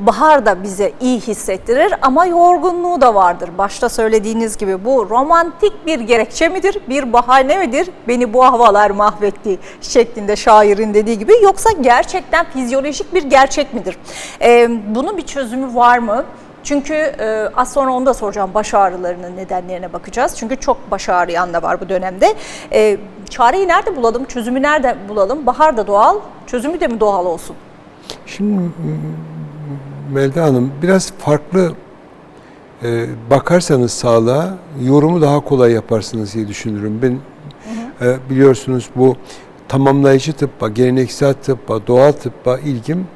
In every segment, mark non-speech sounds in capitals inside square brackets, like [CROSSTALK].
Bahar da bize iyi hissettirir ama yorgunluğu da vardır. Başta söylediğiniz gibi bu romantik bir gerekçe midir, bir bahane midir? Beni bu havalar mahvetti şeklinde şairin dediği gibi yoksa gerçekten fizyolojik bir gerçek midir? Ee, bunun bir çözümü var mı? Çünkü e, az sonra onu da soracağım baş ağrılarının nedenlerine bakacağız. Çünkü çok baş ağrıyan da var bu dönemde. E, çareyi nerede bulalım, çözümü nerede bulalım? Bahar da doğal, çözümü de mi doğal olsun? Şimdi Melda Hanım biraz farklı e, bakarsanız sağlığa yorumu daha kolay yaparsınız diye düşünürüm. Ben e, biliyorsunuz bu tamamlayıcı tıbba, geleneksel tıbba, doğal tıbba ilgim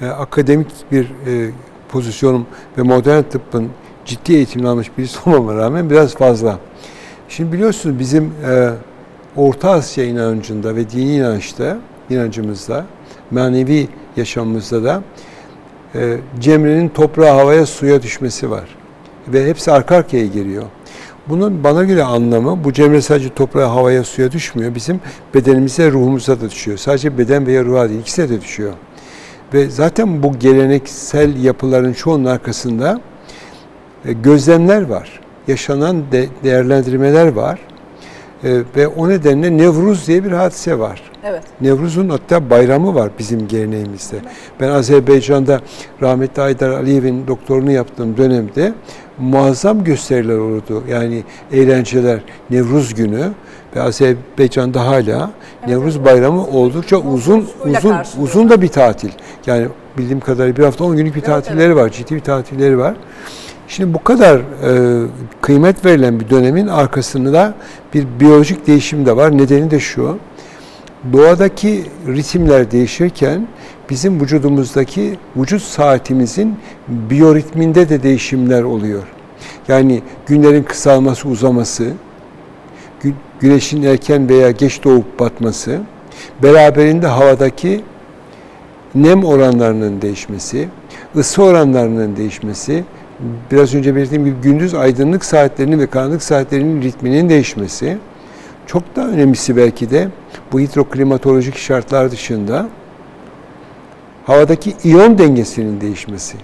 e, akademik bir e, pozisyonum ve modern tıbbın ciddi eğitimini almış birisi [LAUGHS] olmama rağmen biraz fazla. Şimdi biliyorsunuz bizim e, Orta Asya inancında ve dini inançta, inancımızda, manevi yaşamımızda da Cemre'nin toprağa, havaya, suya düşmesi var. Ve hepsi arka arkaya geliyor. Bunun bana göre anlamı, bu Cemre sadece toprağa, havaya, suya düşmüyor. Bizim bedenimize, ruhumuza da düşüyor. Sadece beden veya ruha değil, ikisine de düşüyor. Ve zaten bu geleneksel yapıların çoğunun arkasında e, gözlemler var. Yaşanan de, değerlendirmeler var. E, ve o nedenle Nevruz diye bir hadise var. Evet. Nevruz'un hatta bayramı var bizim geleneğimizde. Ben Azerbaycan'da rahmetli Aydar Aliyev'in doktorunu yaptığım dönemde muazzam gösteriler olurdu. Yani eğlenceler Nevruz günü ve Azerbaycan'da hala Nevruz bayramı oldukça uzun uzun uzun da bir tatil. Yani bildiğim kadarıyla bir hafta 10 günlük bir Evet, tatilleri var. Ciddi bir tatilleri var. Şimdi bu kadar e, kıymet verilen bir dönemin arkasında bir biyolojik değişim de var. Nedeni de şu. Doğadaki ritimler değişirken bizim vücudumuzdaki vücut saatimizin biyoritminde de değişimler oluyor. Yani günlerin kısalması, uzaması, gü- güneşin erken veya geç doğup batması, beraberinde havadaki nem oranlarının değişmesi, ısı oranlarının değişmesi, biraz önce belirttiğim gibi gündüz aydınlık saatlerinin ve karanlık saatlerinin ritminin değişmesi, çok daha önemlisi belki de bu hidroklimatolojik şartlar dışında havadaki iyon dengesinin değişmesi.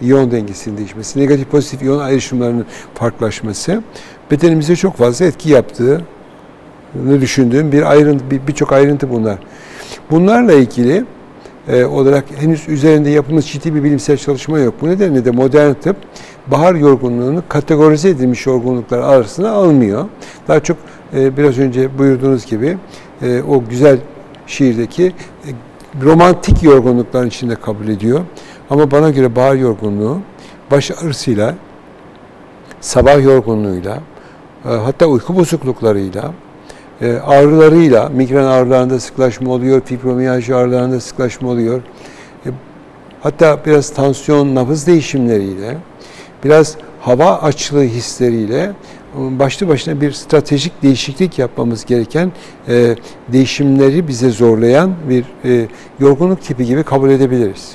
İyon dengesinin değişmesi, negatif pozitif iyon ayrışımlarının farklılaşması bedenimize çok fazla etki yaptığı düşündüğüm bir ayrıntı, bir- birçok ayrıntı bunlar. Bunlarla ilgili e, olarak henüz üzerinde yapılmış ciddi bir bilimsel çalışma yok. Bu nedenle de modern tıp bahar yorgunluğunu kategorize edilmiş yorgunluklar arasına almıyor. Daha çok e, biraz önce buyurduğunuz gibi e, o güzel şiirdeki romantik yorgunlukların içinde kabul ediyor. Ama bana göre bahar yorgunluğu baş ağrısıyla, sabah yorgunluğuyla, hatta uyku bozukluklarıyla, e, ağrılarıyla, migren ağrılarında sıklaşma oluyor, fibromiyalji ağrılarında sıklaşma oluyor. E, Hatta biraz tansiyon, nabız değişimleriyle, biraz hava açlığı hisleriyle e, başlı başına bir stratejik değişiklik yapmamız gereken e, değişimleri bize zorlayan bir e, yorgunluk tipi gibi kabul edebiliriz.